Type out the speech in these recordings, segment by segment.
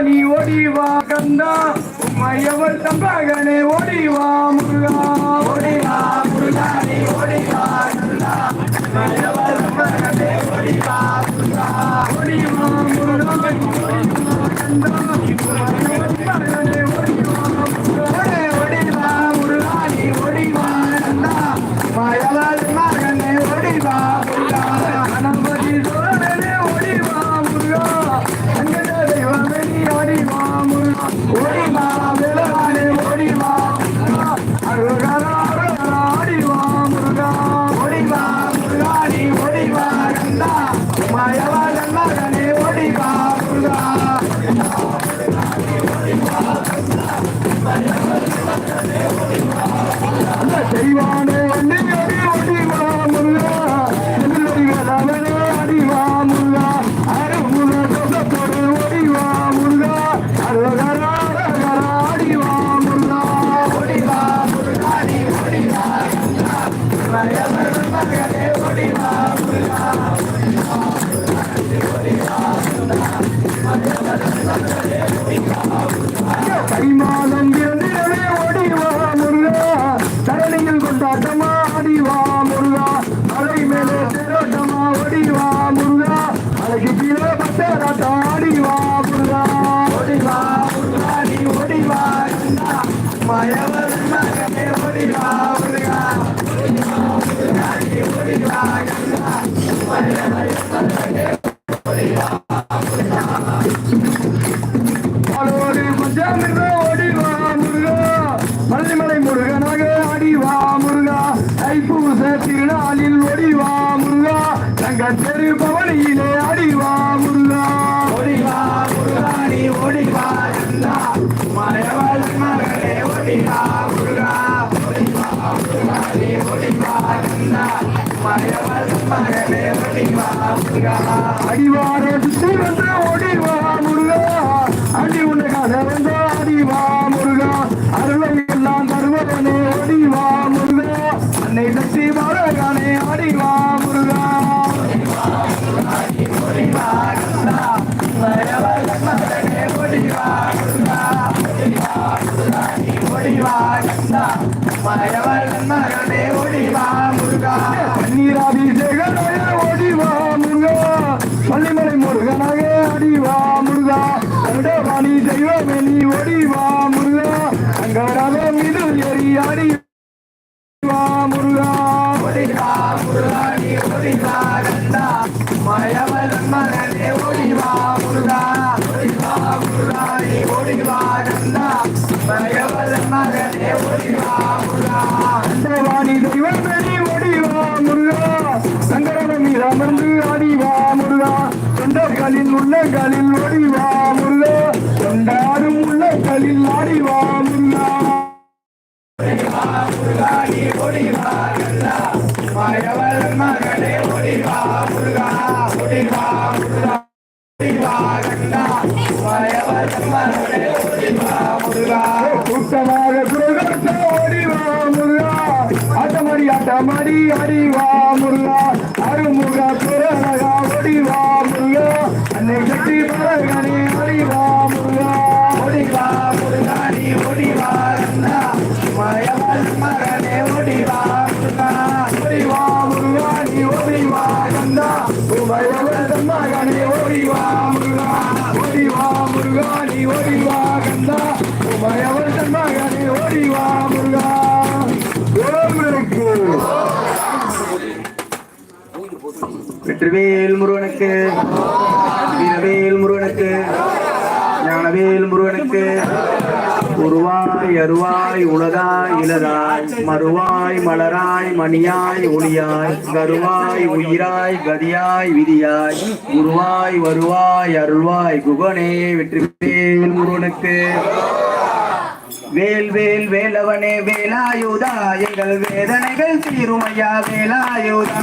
நீ ஓடிவா கந்தா. உம்மையவர் தம்பகனே ஓடிவா முருகா. ஓடிவா முருகா நீ ஓடிவா கந்தா. உம்மையவர் தம்பகனே ஓடிவா முருகா. ஓடிவா முருகா கந்தா. Primo தெரு பவனியிலே அடிவா முருகா. ஓடிவா முருகா நீ ஓடிவா கண்ணா மயவள் மகனே ஓடிவா முருகா. ஓடிவா முருகா நீ ஓடிவா கண்ணா மயவள் மகனே ஓடிவா முருகா. அடிவாரே சுத்தி வந்து ஓடிவா. நீராபிஷேகனாக ஓடிவா முருகா. பள்ளிமலை முருகனாக அடிவா முருகா. கருடவாணி தெய்வமே நீ ஓடிவா முருகா. அங்கராக மீது ஏறி அடி முருகா. ஓடிவா முருகா நீ மயவன் மகனே ஓடிவா முருகா. உள்ளங்களில் ஓடிவா முருகா. கொண்டாடும் உள்ளங்களில் ஆடிவா முருகா. கூட்டமாக திருவேல் முருகனுக்கு. வீரவேல் முருகனுக்கு. ஞானவேல் முருகனுக்கு. உருவாய் அருவாய் உலகாய் இளதாய் மறுவாய் மலராய் மணியாய் ஒளியாய் கருவாய் உயிராய் கதியாய் விதியாய் உருவாய் வருவாய் அருள்வாய் குகனே வெற்றிவேல் முருகனுக்கு. வேல் வேல் வேலவனே வேலாயுதா எங்கள் வேதனைகள் தீருமையா வேலாயுதா.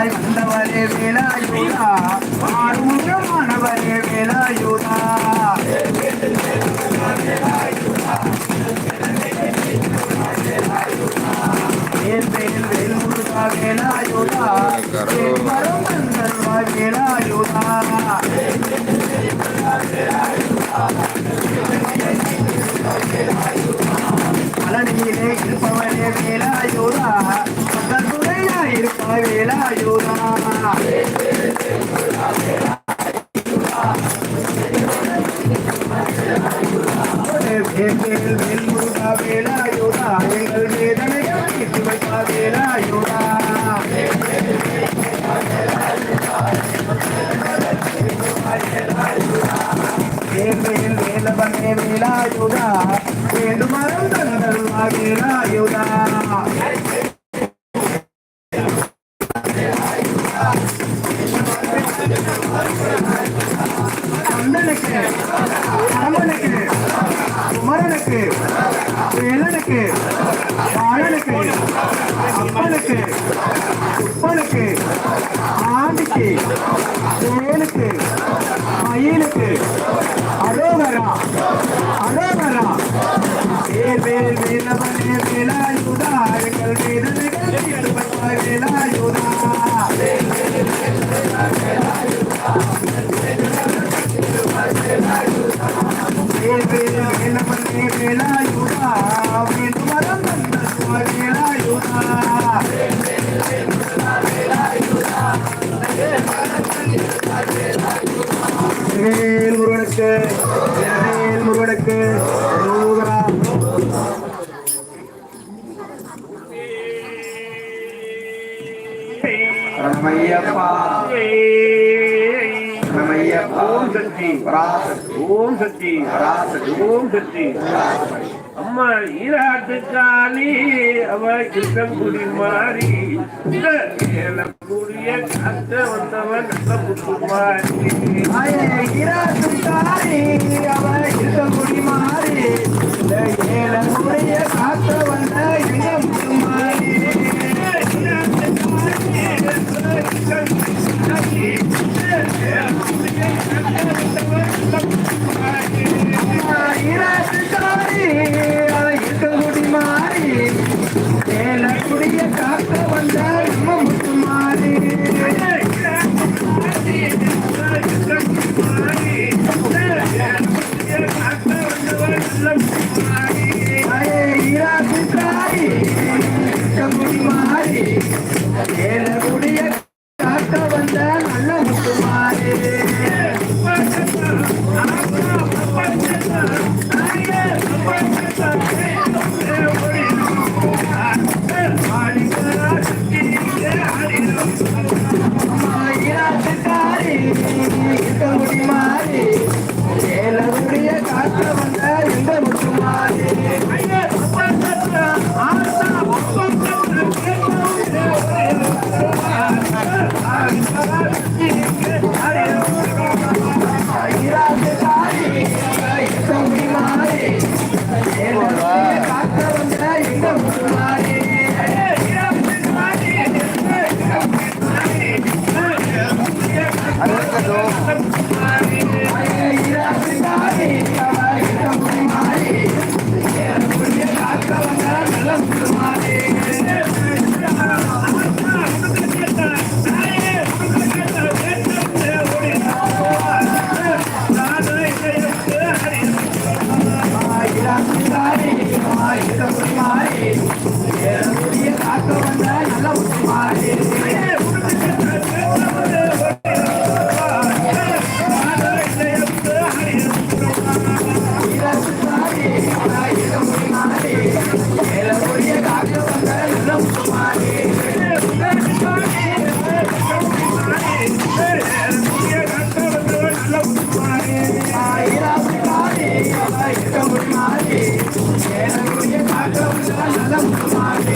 முடிச்சுடனாய் வந்தவரே வேலாயுதா ஆறுமுகமானவரே வேலாயுதா வேல் வேல் வேல் முருகா வேலாயுதா என்று மரம் தந்தல்வாய் வேலாயுதா மலடியிலே இருப்பவனே வேலாயுதா மக்கள் துணையா వేల వేలాయుధా వేలు మరం తన తరువాగేలాయుధా குமரனுக்கு வேலனுக்கு அப்பனுக்கு உப்பனுக்கு ஆண்டிக்கு வேலுக்கு மயிலுக்கு அரோகரா அரோகரா வேல் வேல் வேலவனே வேலாயுதா எங்கள் வேதனைகள் வேலவனே வேலாயுதா வேண்டுமரம் தந்தல்வாய் வேலாயுதா வேல் முருகனுக்கு வேல் முருகனுக்கு ரோகரா ரமையப்பா ரமையப்பா ஓம் சக்தி ஓம் சக்தி பராசக்தி ஓம் சக்தி அம்மா ஈராட்டுக்காளி அவ கிருஷ்ணங்குடி மாறி கூடிய கத்த வந்தவன் நல்ல புத்துமாரி ஆயே இராசுத்தாரி அவ இருக்கங்குடி மாறி இந்த ஏழனுடைய காத்த வந்த